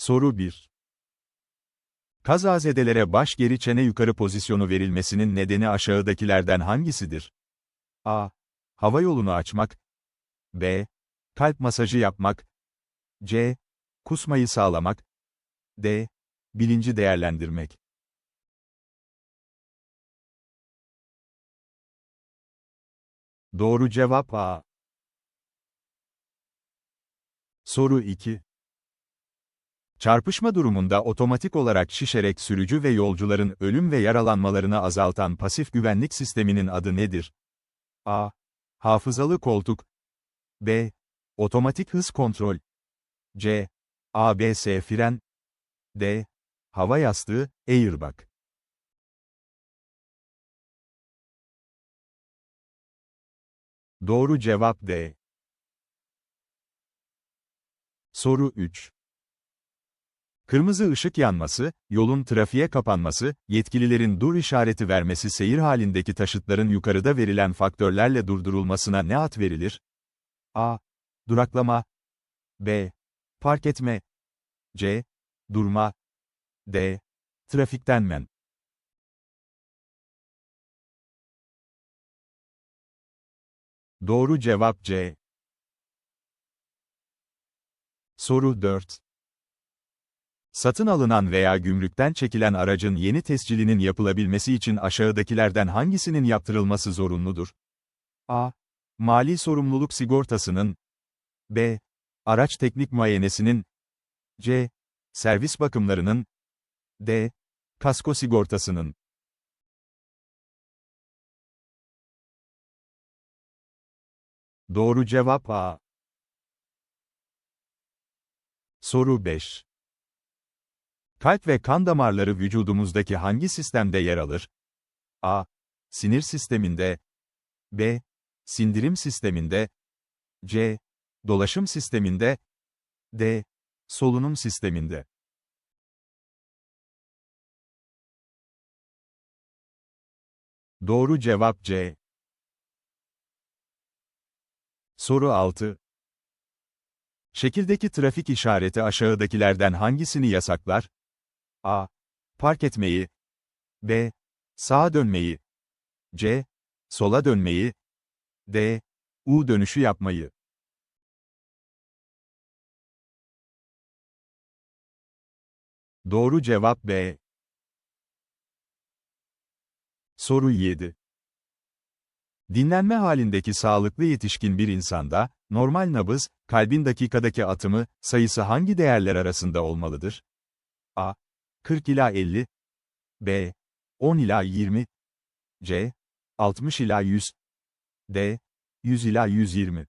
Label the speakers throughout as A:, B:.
A: Soru 1. Kazazedelere baş geri çene yukarı pozisyonu verilmesinin nedeni aşağıdakilerden hangisidir? A. Hava yolunu açmak. B. Kalp masajı yapmak. C. Kusmayı sağlamak. D. Bilinci değerlendirmek. Doğru cevap A. Soru 2. Çarpışma durumunda otomatik olarak şişerek sürücü ve yolcuların ölüm ve yaralanmalarını azaltan pasif güvenlik sisteminin adı nedir? A. Hafızalı koltuk. B. Otomatik hız kontrol. C. ABS fren. D. Hava yastığı, airbag. Doğru cevap D. Soru 3. Kırmızı ışık yanması, yolun trafiğe kapanması, yetkililerin dur işareti vermesi seyir halindeki taşıtların yukarıda verilen faktörlerle durdurulmasına ne ad verilir? A. Duraklama. B. Park etme. C. Durma. D. Trafikten men. Doğru cevap C. Soru 4. Satın alınan veya gümrükten çekilen aracın yeni tescilinin yapılabilmesi için aşağıdakilerden hangisinin yaptırılması zorunludur? A. Mali sorumluluk sigortasının B. Araç teknik muayenesinin C. Servis bakımlarının D. Kasko sigortasının Doğru cevap A. Soru 5. Kalp ve kan damarları vücudumuzdaki hangi sistemde yer alır? A. Sinir sisteminde. B. Sindirim sisteminde. C. Dolaşım sisteminde. D. Solunum sisteminde. Doğru cevap C. Soru 6. Şekildeki trafik işareti aşağıdakilerden hangisini yasaklar? A. Park etmeyi. B. Sağa dönmeyi. C. Sola dönmeyi. D. U dönüşü yapmayı. Doğru cevap B. Soru 7. Dinlenme halindeki sağlıklı yetişkin bir insanda, normal nabız, kalbin dakikadaki atımı, sayısı hangi değerler arasında olmalıdır? A. 40 ila 50 B. 10 ila 20 C. 60 ila 100 D. 100 ila 120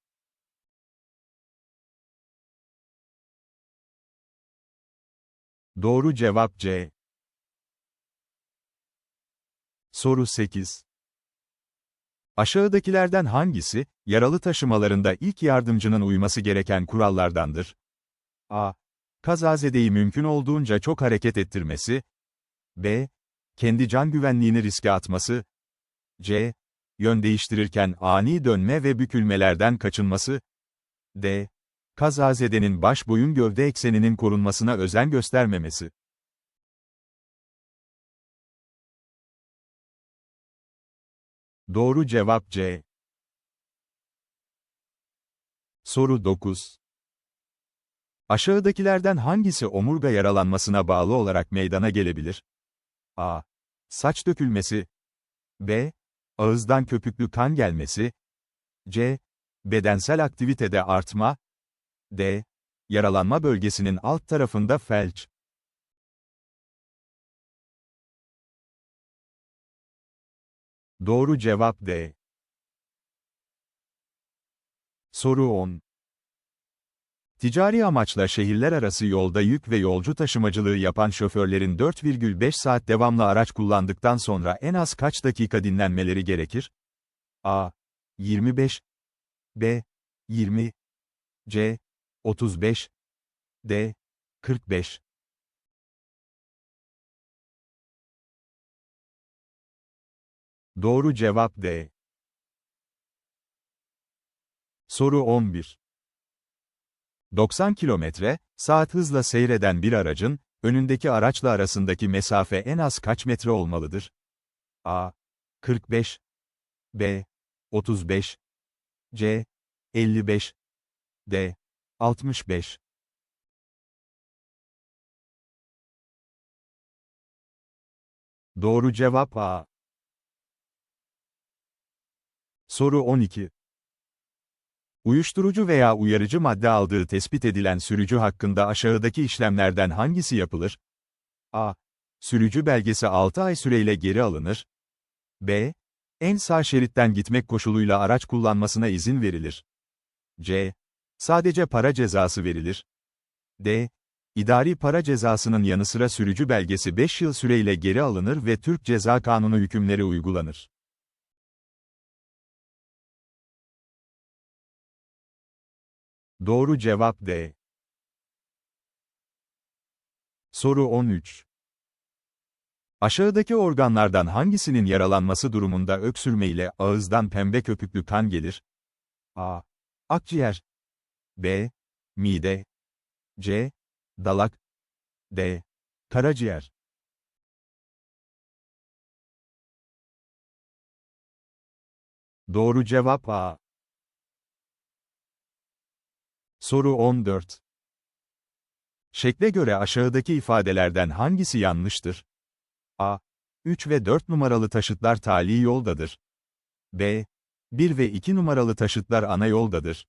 A: Doğru cevap C. Soru 8. Aşağıdakilerden hangisi, yaralı taşımalarında ilk yardımcının uyması gereken kurallardandır? A. Kazazedeyi mümkün olduğunca çok hareket ettirmesi. B. Kendi can güvenliğini riske atması. C. Yön değiştirirken ani dönme ve bükülmelerden kaçınması. D. Kazazedenin baş boyun gövde ekseninin korunmasına özen göstermemesi. Doğru cevap C. Soru 9. Aşağıdakilerden hangisi omurga yaralanmasına bağlı olarak meydana gelebilir? A. Saç dökülmesi. B. Ağızdan köpüklü kan gelmesi. C. Bedensel aktivitede artma. D. Yaralanma bölgesinin alt tarafında felç. Doğru cevap D. Soru 10. Ticari amaçla şehirler arası yolda yük ve yolcu taşımacılığı yapan şoförlerin 4,5 saat devamlı araç kullandıktan sonra en az kaç dakika dinlenmeleri gerekir? A. 25 B. 20 C. 35 D. 45 Doğru cevap D. Soru 11. 90 kilometre, Saat hızla seyreden bir aracın, önündeki araçla arasındaki mesafe en az kaç metre olmalıdır? A. 45 B. 35 C. 55 D. 65 Doğru cevap A. Soru 12. Uyuşturucu veya uyarıcı madde aldığı tespit edilen sürücü hakkında aşağıdaki işlemlerden hangisi yapılır? A. Sürücü belgesi 6 ay süreyle geri alınır. B. En sağ şeritten gitmek koşuluyla araç kullanmasına izin verilir. C. Sadece para cezası verilir. D. İdari para cezasının yanı sıra sürücü belgesi 5 yıl süreyle geri alınır ve Türk Ceza Kanunu hükümleri uygulanır. Doğru cevap D. Soru 13. Aşağıdaki organlardan hangisinin yaralanması durumunda öksürme ile ağızdan pembe köpüklü kan gelir? A. Akciğer B. Mide C. Dalak D. Karaciğer Doğru cevap A. Soru 14. Şekle göre aşağıdaki ifadelerden hangisi yanlıştır? A. 3 ve 4 numaralı taşıtlar tali yoldadır. B. 1 ve 2 numaralı taşıtlar ana yoldadır.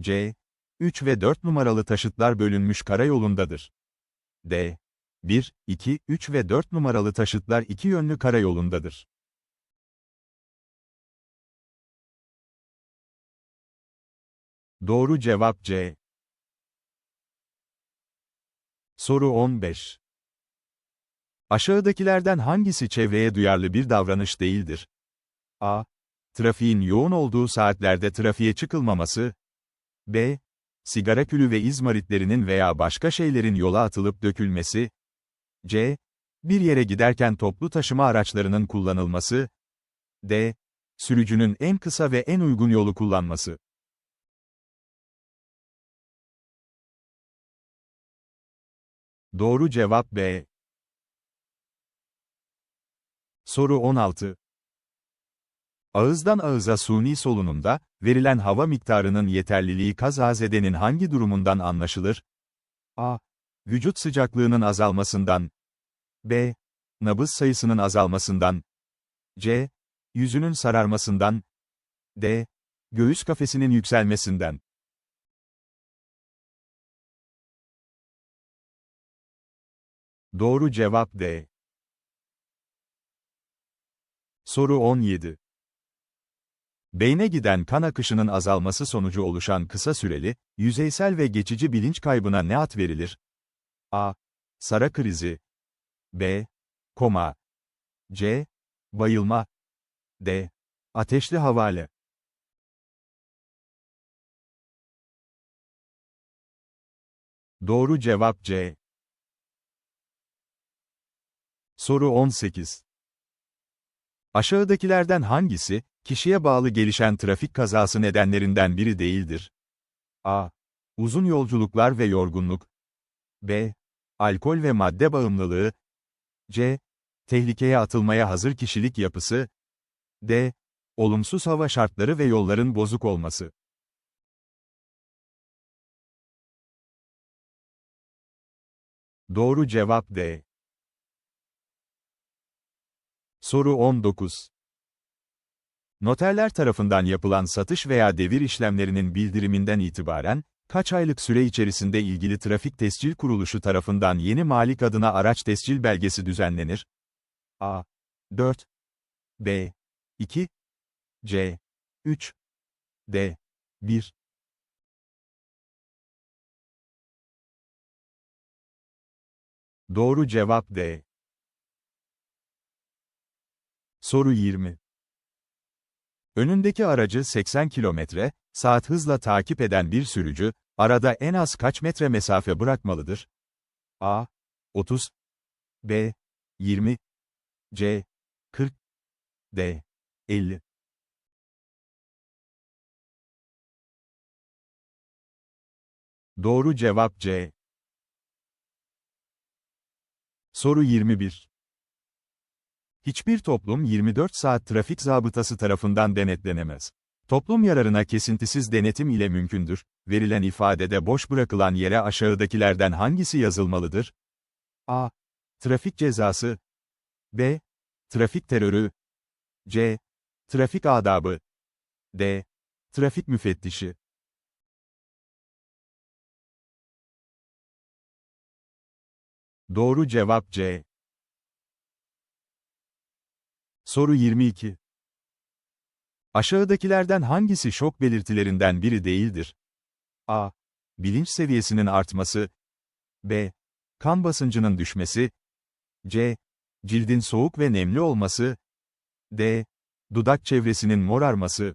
A: C. 3 ve 4 numaralı taşıtlar bölünmüş karayolundadır. D. 1, 2, 3 ve 4 numaralı taşıtlar iki yönlü karayolundadır. Doğru cevap C. Soru 15. Aşağıdakilerden hangisi çevreye duyarlı bir davranış değildir? A. Trafiğin yoğun olduğu saatlerde trafiğe çıkılmaması. B. Sigara külü ve izmaritlerinin veya başka şeylerin yola atılıp dökülmesi. C. Bir yere giderken toplu taşıma araçlarının kullanılması. D. Sürücünün en kısa ve en uygun yolu kullanması. Doğru cevap B. Soru 16. Ağızdan ağıza suni solunumda, verilen hava miktarının yeterliliği kazazedenin hangi durumundan anlaşılır? A. Vücut sıcaklığının azalmasından. B. Nabız sayısının azalmasından. C. Yüzünün sararmasından. D. Göğüs kafesinin yükselmesinden. Doğru cevap D. Soru 17. Beyne giden kan akışının azalması sonucu oluşan kısa süreli, yüzeysel ve geçici bilinç kaybına ne ad verilir? A. Sara krizi. B. Koma. C. Bayılma. D. Ateşli havale. Doğru cevap C. Soru 18. Aşağıdakilerden hangisi, kişiye bağlı gelişen trafik kazası nedenlerinden biri değildir? A. Uzun yolculuklar ve yorgunluk. B. Alkol ve madde bağımlılığı. C. Tehlikeye atılmaya hazır kişilik yapısı. D. Olumsuz hava şartları ve yolların bozuk olması. Doğru cevap D. Soru 19. Noterler tarafından yapılan satış veya devir işlemlerinin bildiriminden itibaren, kaç aylık süre içerisinde ilgili trafik tescil kuruluşu tarafından yeni malik adına araç tescil belgesi düzenlenir? A. 4 B. 2 C. 3 D. 1 Doğru cevap D. Soru 20. Önündeki aracı 80 kilometre, saat hızla takip eden bir sürücü, arada en az kaç metre mesafe bırakmalıdır? A. 30 B. 20 C. 40 D. 50 Doğru cevap C. Soru 21 Hiçbir toplum 24 saat trafik zabıtası tarafından denetlenemez. Toplum yararına kesintisiz denetim ile mümkündür. Verilen ifadede boş bırakılan yere aşağıdakilerden hangisi yazılmalıdır? A. Trafik cezası. B. Trafik terörü. C. Trafik adabı. D. Trafik müfettişi. Doğru cevap C. Soru 22. Aşağıdakilerden hangisi şok belirtilerinden biri değildir? A. Bilinç seviyesinin artması. B. Kan basıncının düşmesi. C. Cildin soğuk ve nemli olması. D. Dudak çevresinin morarması.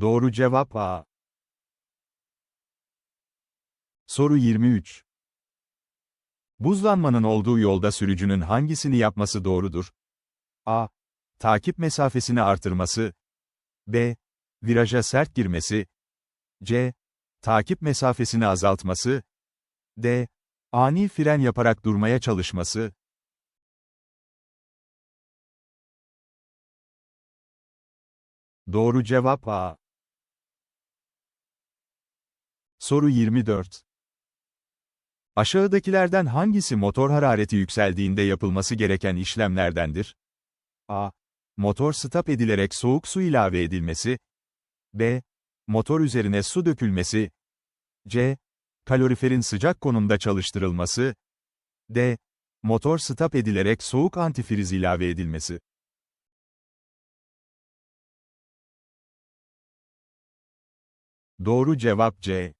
A: Doğru cevap A. Soru 23. Buzlanmanın olduğu yolda sürücünün hangisini yapması doğrudur? A. Takip mesafesini artırması. B. Viraja sert girmesi. C. Takip mesafesini azaltması. D. Ani fren yaparak durmaya çalışması. Doğru cevap A. Soru 24. Aşağıdakilerden hangisi motor harareti yükseldiğinde yapılması gereken işlemlerdendir? A. Motor stop edilerek soğuk su ilave edilmesi. B. Motor üzerine su dökülmesi. C. Kaloriferin sıcak konumda çalıştırılması. D. Motor stop edilerek soğuk antifriz ilave edilmesi. Doğru cevap C.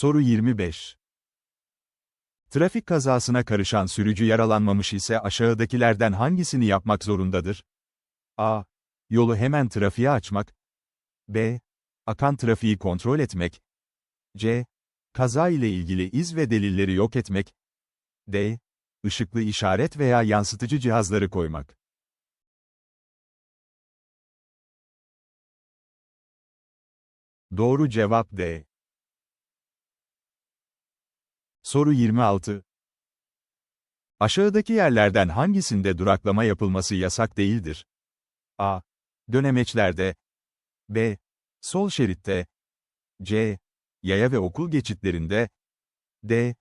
A: Soru 25. Trafik kazasına karışan sürücü yaralanmamış ise aşağıdakilerden hangisini yapmak zorundadır? A. Yolu hemen trafiğe açmak. B. Akan trafiği kontrol etmek. C. Kaza ile ilgili iz ve delilleri yok etmek. D. Işıklı işaret veya yansıtıcı cihazları koymak. Doğru cevap D. Soru 26. Aşağıdaki yerlerden hangisinde duraklama yapılması yasak değildir? A. Dönemeçlerde. B. Sol şeritte. C. Yaya ve okul geçitlerinde. D.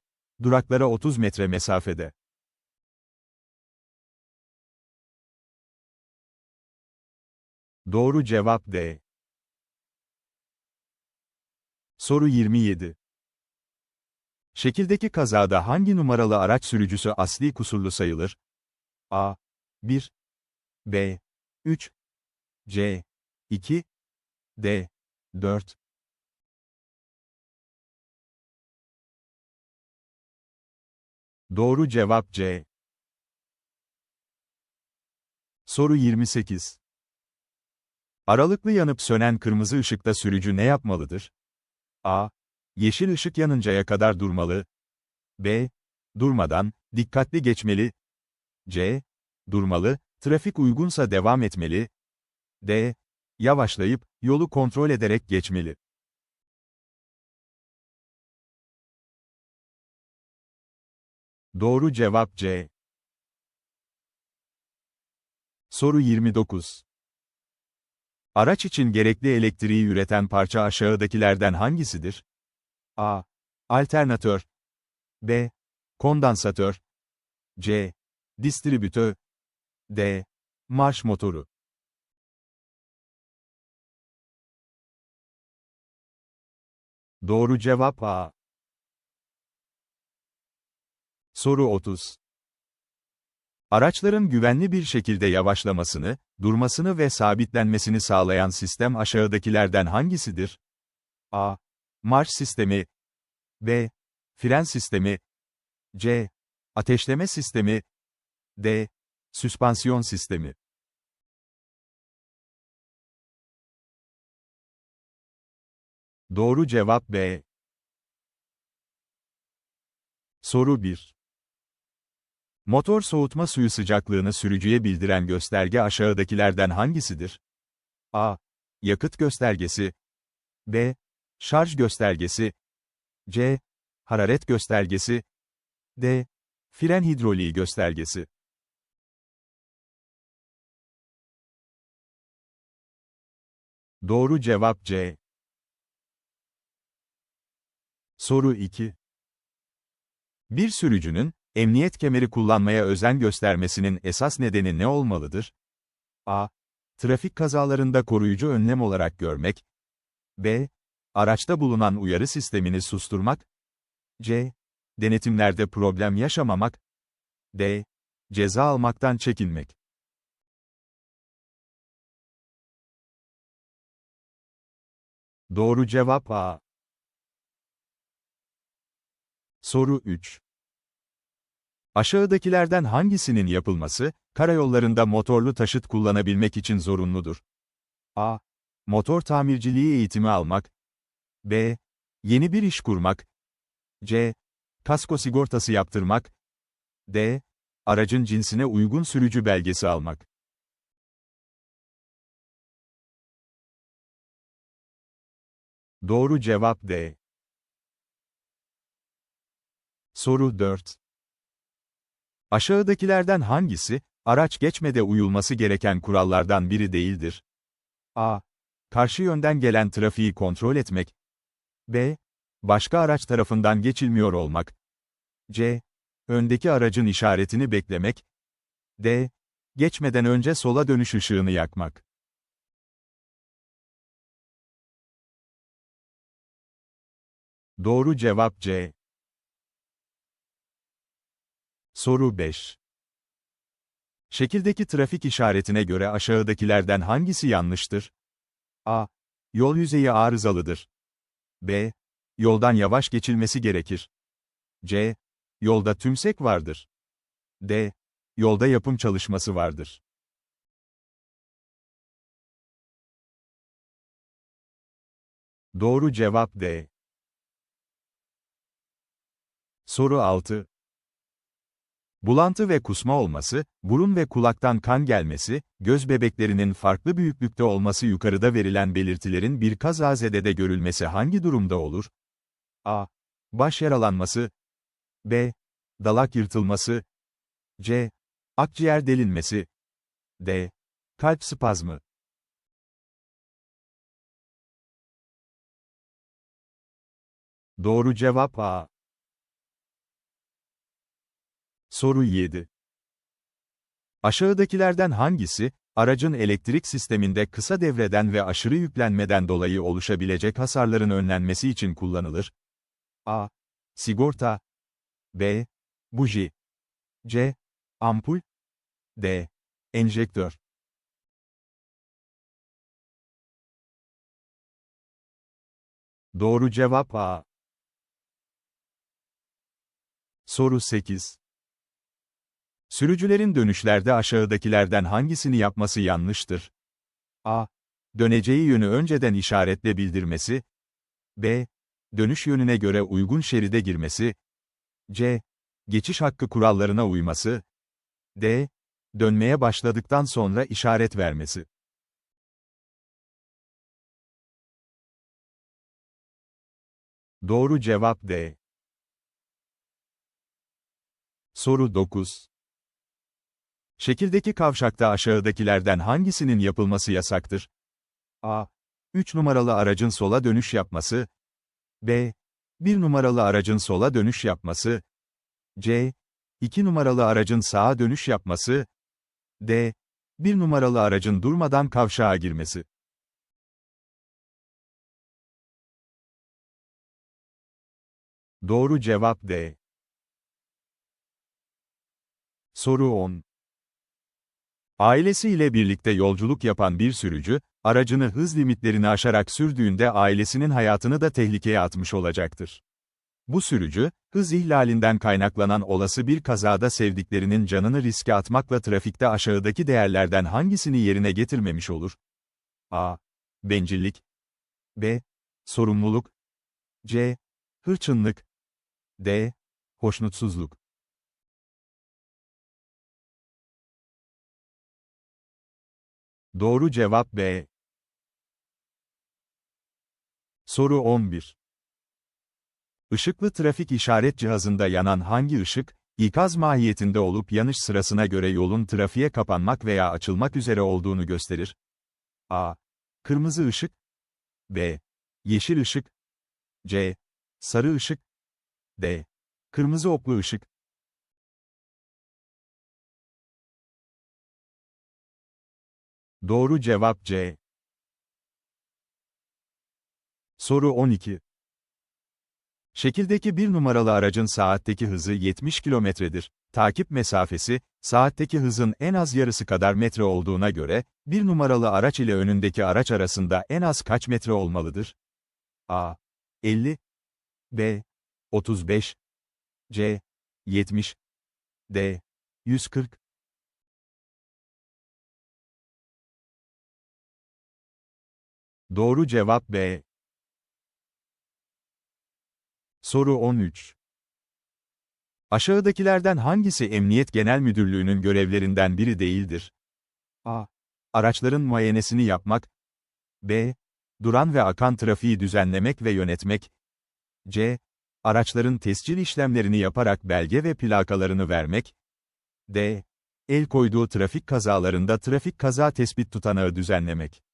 A: Duraklara 30 metre mesafede. Doğru cevap D. Soru 27. Şekildeki kazada hangi numaralı araç sürücüsü asli kusurlu sayılır? A. 1 B. 3 C. 2 D. 4 Doğru cevap C. Soru 28. Aralıklı yanıp sönen kırmızı ışıkta sürücü ne yapmalıdır? A. Yeşil ışık yanıncaya kadar durmalı. B. Durmadan, dikkatli geçmeli. C. Durmalı, trafik uygunsa devam etmeli. D. Yavaşlayıp, yolu kontrol ederek geçmeli. Doğru cevap C. Soru 29. Araç için gerekli elektriği üreten parça aşağıdakilerden hangisidir? A. Alternatör. B. Kondansatör. C. Distribütör. D. Marş motoru. Doğru cevap A. Soru 30. Araçların güvenli bir şekilde yavaşlamasını, durmasını ve sabitlenmesini sağlayan sistem aşağıdakilerden hangisidir? A. Marş sistemi B. Fren sistemi C. Ateşleme sistemi D. Süspansiyon sistemi Doğru cevap B. Soru 1. Motor soğutma suyu sıcaklığını sürücüye bildiren gösterge aşağıdakilerden hangisidir? A. Yakıt göstergesi B. Şarj göstergesi. C. Hararet göstergesi. D. Fren hidroliği göstergesi. Doğru cevap C. Soru 2. Bir sürücünün, emniyet kemeri kullanmaya özen göstermesinin esas nedeni ne olmalıdır? A. Trafik kazalarında koruyucu önlem olarak görmek. B. Araçta bulunan uyarı sistemini susturmak. C. Denetimlerde problem yaşamamak. D. Ceza almaktan çekinmek. Doğru cevap A. Soru 3. Aşağıdakilerden hangisinin yapılması, karayollarında motorlu taşıt kullanabilmek için zorunludur? A. Motor tamirciliği eğitimi almak. B. Yeni bir iş kurmak. C. Kasko sigortası yaptırmak. D. Aracın cinsine uygun sürücü belgesi almak. Doğru cevap D. Soru 4. Aşağıdakilerden hangisi, araç geçmede uyulması gereken kurallardan biri değildir? A. Karşı yönden gelen trafiği kontrol etmek. B. Başka araç tarafından geçilmiyor olmak. C. Öndeki aracın işaretini beklemek. D. Geçmeden önce sola dönüş ışığını yakmak. Doğru cevap C. Soru 5. Şekildeki trafik işaretine göre aşağıdakilerden hangisi yanlıştır? A. Yol yüzeyi arızalıdır. B. Yoldan yavaş geçilmesi gerekir. C. Yolda tümsek vardır. D. Yolda yapım çalışması vardır. Doğru cevap D. Soru 6. Bulantı ve kusma olması, burun ve kulaktan kan gelmesi, göz bebeklerinin farklı büyüklükte olması yukarıda verilen belirtilerin bir kazazedede görülmesi hangi durumda olur? A. Baş yaralanması. B. Dalak yırtılması. C. Akciğer delinmesi. D. Kalp spazmı. Doğru cevap A. Soru 7. Aşağıdakilerden hangisi, aracın elektrik sisteminde kısa devreden ve aşırı yüklenmeden dolayı oluşabilecek hasarların önlenmesi için kullanılır? A. Sigorta B. Buji C. Ampul D. Enjektör Doğru cevap A. Soru 8. Sürücülerin dönüşlerde aşağıdakilerden hangisini yapması yanlıştır? A. Döneceği yönü önceden işaretle bildirmesi. B. Dönüş yönüne göre uygun şeride girmesi. C. Geçiş hakkı kurallarına uyması. D. Dönmeye başladıktan sonra işaret vermesi. Doğru cevap D. Soru 9. Şekildeki kavşakta aşağıdakilerden hangisinin yapılması yasaktır? A. 3 numaralı aracın sola dönüş yapması. B. 1 numaralı aracın sola dönüş yapması. C. 2 numaralı aracın sağa dönüş yapması. D. 1 numaralı aracın durmadan kavşağa girmesi. Doğru cevap D. Soru 10. Ailesiyle birlikte yolculuk yapan bir sürücü, aracını hız limitlerini aşarak sürdüğünde ailesinin hayatını da tehlikeye atmış olacaktır. Bu sürücü, hız ihlalinden kaynaklanan olası bir kazada sevdiklerinin canını riske atmakla trafikte aşağıdaki değerlerden hangisini yerine getirmemiş olur? A. Bencillik B. Sorumluluk C. Hırçınlık D. Hoşnutsuzluk Doğru cevap B. Soru 11. Işıklı trafik işaret cihazında yanan hangi ışık, ikaz mahiyetinde olup yanış sırasına göre yolun trafiğe kapanmak veya açılmak üzere olduğunu gösterir? A. Kırmızı ışık. B. Yeşil ışık. C. Sarı ışık. D. Kırmızı oklu ışık. Doğru cevap C. Soru 12. Şekildeki bir numaralı aracın saatteki hızı 70 kilometredir. Takip mesafesi, saatteki hızın en az yarısı kadar metre olduğuna göre, bir numaralı araç ile önündeki araç arasında en az kaç metre olmalıdır? A. 50 B. 35 C. 70 D. 140 Doğru cevap B. Soru 13. Aşağıdakilerden hangisi Emniyet Genel Müdürlüğü'nün görevlerinden biri değildir? A. Araçların muayenesini yapmak. B. Duran ve akan trafiği düzenlemek ve yönetmek. C. Araçların tescil işlemlerini yaparak belge ve plakalarını vermek. D. El koyduğu trafik kazalarında trafik kaza tespit tutanağı düzenlemek.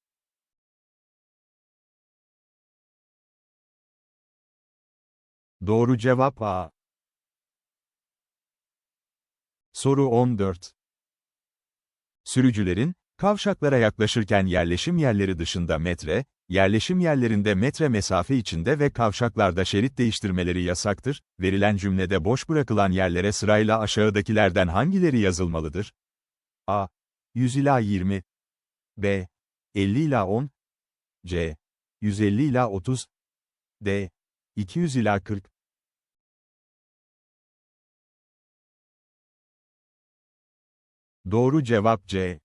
A: Doğru cevap A. Soru 14. Sürücülerin, kavşaklara yaklaşırken yerleşim yerleri dışında metre, yerleşim yerlerinde metre mesafe içinde ve kavşaklarda şerit değiştirmeleri yasaktır. Verilen cümlede boş bırakılan yerlere sırayla aşağıdakilerden hangileri yazılmalıdır? A. 100 ila 20 B. 50 ila 10 C. 150 ila 30 D. 200 ila 40 Doğru cevap C.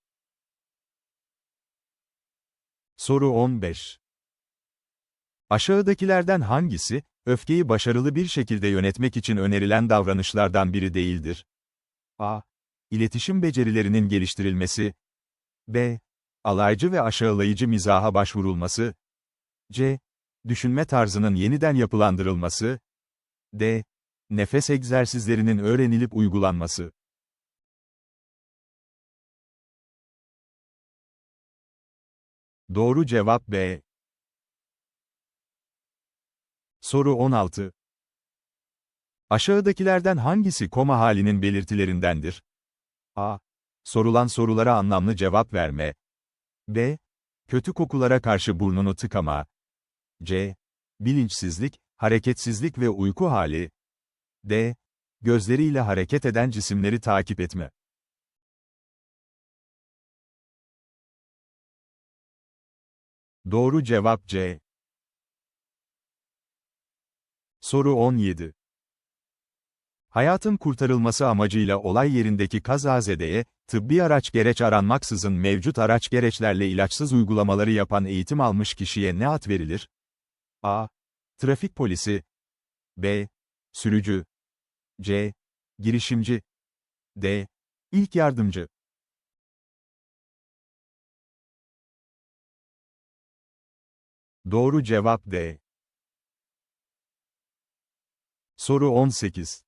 A: Soru 15. Aşağıdakilerden hangisi, öfkeyi başarılı bir şekilde yönetmek için önerilen davranışlardan biri değildir? A. İletişim becerilerinin geliştirilmesi. B. Alaycı ve aşağılayıcı mizaha başvurulması. C. Düşünme tarzının yeniden yapılandırılması. D. Nefes egzersizlerinin öğrenilip uygulanması. Doğru cevap B. Soru 16. Aşağıdakilerden hangisi koma halinin belirtilerindendir? A. Sorulan sorulara anlamlı cevap verme. B. Kötü kokulara karşı burnunu tıkama. C. Bilinçsizlik, hareketsizlik ve uyku hali. D. Gözleriyle hareket eden cisimleri takip etme. Doğru cevap C. Soru 17. Hayatın kurtarılması amacıyla olay yerindeki kazazedeye, tıbbi araç gereç aranmaksızın mevcut araç gereçlerle ilaçsız uygulamaları yapan eğitim almış kişiye ne ad verilir? A. Trafik polisi B. Sürücü C. Girişimci D. İlk yardımcı Doğru cevap D. Soru 18.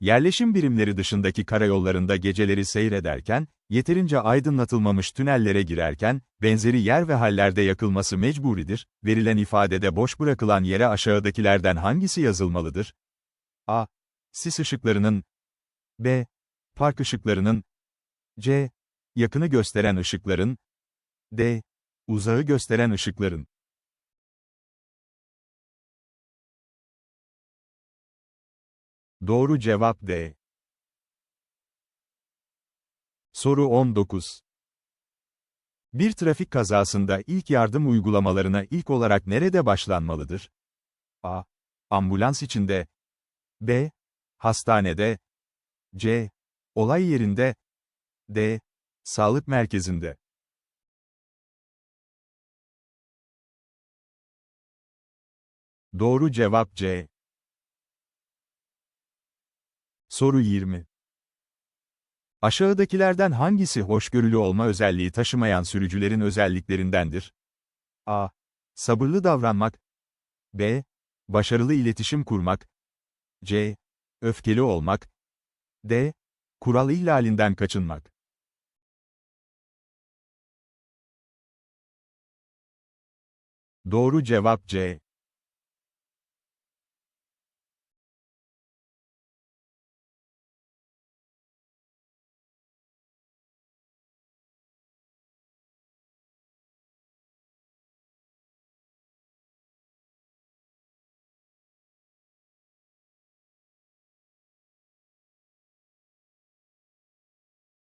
A: Yerleşim birimleri dışındaki karayollarında geceleri seyrederken, yeterince aydınlatılmamış tünellere girerken, benzeri yer ve hallerde yakılması mecburidir. Verilen ifadede boş bırakılan yere aşağıdakilerden hangisi yazılmalıdır? A. Sis ışıklarının B. Park ışıklarının C. Yakını gösteren ışıkların D. Uzağı gösteren ışıkların. Doğru cevap D. Soru 19. Bir trafik kazasında ilk yardım uygulamalarına ilk olarak nerede başlanmalıdır? A. Ambulans içinde. B. Hastanede. C. Olay yerinde. D. Sağlık merkezinde. Doğru cevap C. Soru 20. Aşağıdakilerden hangisi hoşgörülü olma özelliği taşımayan sürücülerin özelliklerindendir? A. Sabırlı davranmak. B. Başarılı iletişim kurmak. C. Öfkeli olmak. D. Kural ihlalinden kaçınmak. Doğru cevap C.